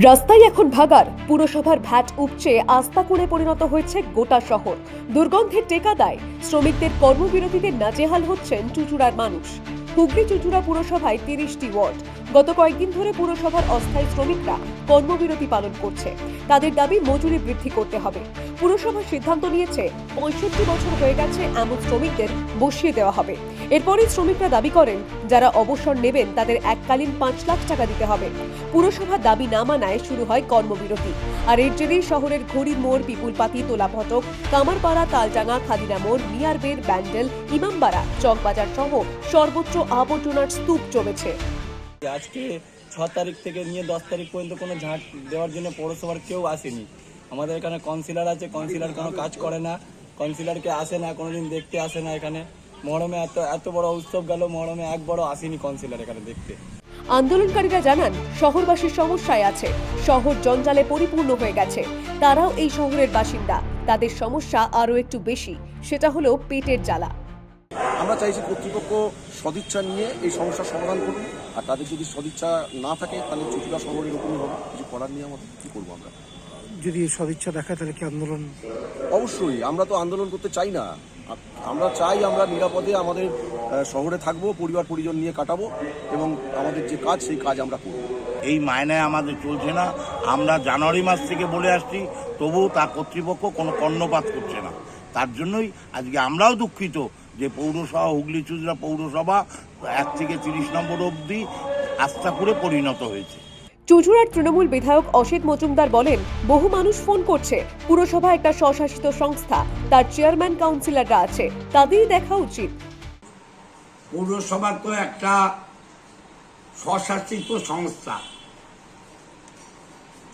রাস্তায় এখন ভাগার পুরসভার ভ্যাট উপচে আস্থা করে পরিণত হয়েছে গোটা শহর। দুর্গন্ধের টেকা দেয়। শ্রমিকদের কর্মবিরতিতে নাজেহাল হচ্ছেন চুচুড়ার মানুষ। হুগলি চুচুড়া পুরসভায় তিরিশটি ওয়ার্ড। গত কয়েকদিন ধরে পুরসভার অস্থায়ী শ্রমিকরা কর্মবিরতি পালন করছে। তাদের দাবি মজুরি বৃদ্ধি করতে হবে। পুরসভা সিদ্ধান্ত নিয়েছে, পঁয়ষট্টি বছর হয়ে গেছে এমন শ্রমিকদের বসিয়ে দেওয়া হবে। এরপরই শ্রমিকরা দাবি করেন, যারা অবসর নেবেন তাদের এককালীন পাঁচ লাখ টাকা দিতে হবে। পুরসভা দাবি না মানায় শুরু হয় কর্মবিরতি। আর এর জেরেই শহরের ঘড়ির মোড়, পিপুলপাতি, তোলাফটক, কামারপাড়া, তালডাঙ্গা, খাদিনা মোড় মিয়ারবের ব্যান্ডেল, ইমামবাড়া, চকবাজার সহ সর্বত্র আবর্জনার স্তূপ জমেছে। আজকে ছ তারিখ থেকে নিয়ে দশ তারিখ পর্যন্ত কোনো ঝাঁট দেওয়ার জন্য পৌরসভার কেউ আসেনি। আমাদের এখানে কাউন্সিলর আছে কাউন্সিলর কোনো কাজ করে না। কাউন্সিলরকে আসে না, কোনোদিন দেখতে আসে না এখানে। মহরমে এত এত বড় উৎসব গেল, মহরমে এক বড় আসেনি কাউন্সিলর এখানে দেখতে। আন্দোলনকারীরা জানান শহরবাসীর সমস্যায় আছে। শহর জঞ্জালে পরিপূর্ণ হয়ে গেছে। তারাও এই শহরের বাসিন্দা। তাদের সমস্যা আরও একটু বেশি। সেটা হলো পেটের জ্বালা। আমরা চাইছি কর্তৃপক্ষ সদিচ্ছা নিয়ে এই সমস্যার সমাধান করুন আর তাদের যদি সদিচ্ছা না থাকে তাহলে চুটিলা শহর এরকমই হবে। কিছু করার নিয়ে আমাদের কী করব আমরা? যদি সদিচ্ছা দেখায় তাহলে কি আন্দোলন অবশ্যই আমরা তো আন্দোলন করতে চাই না। আমরা চাই আমরা নিরাপদে আমাদের শহরে থাকব পরিবার পরিজন নিয়ে কাটাবো এবং আমাদের যে কাজ সেই কাজ আমরা করব। এই মায়নায় আমাদের চলছে না। আমরা জানুয়ারি মাস থেকে বলে আসছি তবুও তা কর্তৃপক্ষ কোনো কর্ণপাত করছে না। তার জন্যই আজকে আমরাও দুঃখিত যে পৌরসভা হুগলি চুজরা পৌরসভা এক থেকে তিরিশ নম্বর অবধি আস্থা করে পরিণত হয়েছে। চুচুড়ার তৃণমূল বিধায়ক অসিত মজুমদার বলেন বহু মানুষ ফোন করছে। পুরসভা একটা স্বশাসিত সংস্থা তার চেয়ারম্যান কাউন্সিলররা আছে তাদেরই দেখা উচিত। পৌরসভা তো একটা স্বশাসিত সংস্থা।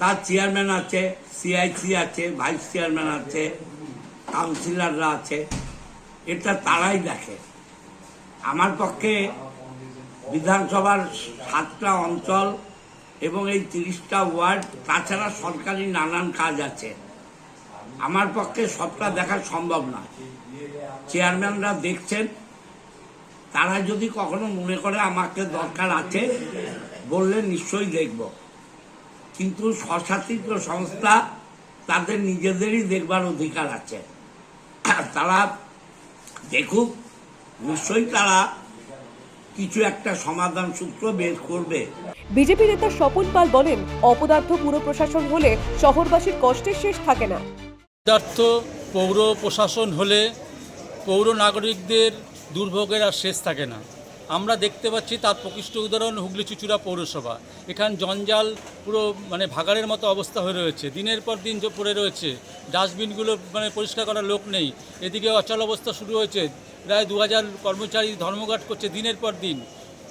তার চেয়ারম্যান আছে সিআইসি আছে ভাইস চেয়ারম্যান আছে কাউন্সিলররা আছে। এটা তারাই দেখে। আমার পক্ষে বিধানসভার সাতটা অঞ্চল এবং এই তিরিশটা ওয়ার্ড, তাছাড়া সরকারি নানান কাজ আছে। আমার পক্ষে সবটা দেখা সম্ভব না। চেয়ারম্যানরা দেখছেন, তারা যদি কখনো মনে করে আমাকে দরকার আছে, বললে নিশ্চয়ই দেখব। কিন্তু স্বশাসিত সংস্থা তাদের নিজেদেরই দেখবার অধিকার আছে। তারা দেখুক নিশ্চয়ই তারা কিছু একটা সমাধান সূত্র বের করবে। বিজেপি নেতা স্বপন পাল বলেন অপদার্থ পুর প্রশাসন হলে শহরবাসীর কষ্টের শেষ থাকে না। অপদার্থ পৌর প্রশাসন হলে পৌর নাগরিকদের দুর্ভোগের আর শেষ থাকে না। আমরা দেখতে পাচ্ছি তার প্রকৃষ্ট উদাহরণ হুগলি চুচুড়া পৌরসভা। এখান জঞ্জাল পুরো মানে ভাগাড়ের মতো অবস্থা হয়ে রয়েছে। দিনের পর দিন পড়ে রয়েছে, ডাস্টবিনগুলো মানে পরিষ্কার করার লোক নেই। এদিকে অচল অবস্থা শুরু হয়েছে, প্রায় দু হাজার কর্মচারী ধর্মঘট করছে দিনের পর দিন।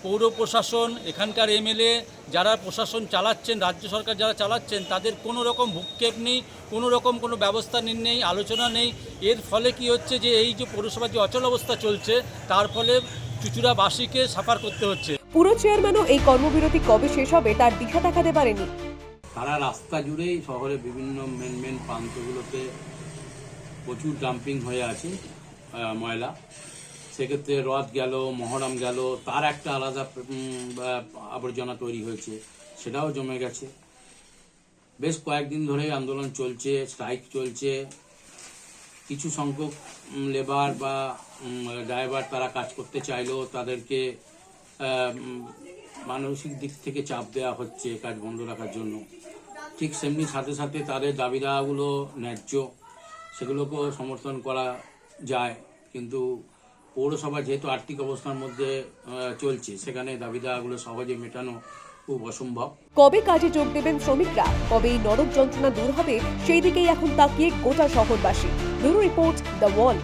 পৌর প্রশাসন, এখানকার এমএলএ যারা প্রশাসন চালাচ্ছেন, রাজ্য সরকার যারা চালাচ্ছেন, তাদের কোনো রকম ভূক্ষেপ নেই, কোনো রকম কোনো ব্যবস্থা নেই, আলোচনা নেই। এর ফলে কি হচ্ছে যে, এই যে পৌরসভার যে অচল অবস্থা চলছে, তার ফলে চুচুড়াবাসীকে সাফার করতে হচ্ছে। পুরো চেয়ারম্যানও এই কর্মবিরতি কবে শেষ হবে তার দিশা দেখাতে পারেনি। সারা রাস্তা জুড়েই শহরের বিভিন্ন মেন মেন প্রান্তগুলোতে প্রচুর ডাম্পিং হয়ে আছে ময়লা। সেক্ষেত্রে রথ গেল মহরম গেল তার একটা আলাদা আবর্জনা তৈরি হয়েছে সেটাও জমে গেছে। বেশ কয়েকদিন ধরে আন্দোলন চলছে স্ট্রাইক চলছে কিছু সংখ্যক লেবার বা ড্রাইভার তারা কাজ করতে চাইলেও তাদেরকে মানসিক দিক থেকে চাপ দেওয়া হচ্ছে কাজ বন্ধ রাখার জন্য। ঠিক সেমনি সাথে সাথে তাদের দাবি দাওয়াগুলো ন্যায্য, সেগুলোকেও সমর্থন করা যায়। কিন্তু পৌরসভা যেহেতু আর্থিক অবস্থার মধ্যে চলছে, সেখানে দাবি দাওয়াগুলো সহজে মেটানো খুব অসম্ভব। কবে কাজে যোগ দেবেন শ্রমিকরা? কবে এই নরক যন্ত্রণা দূর হবে, সেই দিকেই এখন তাকিয়ে গোটা শহরবাসী। Bureau report the Wall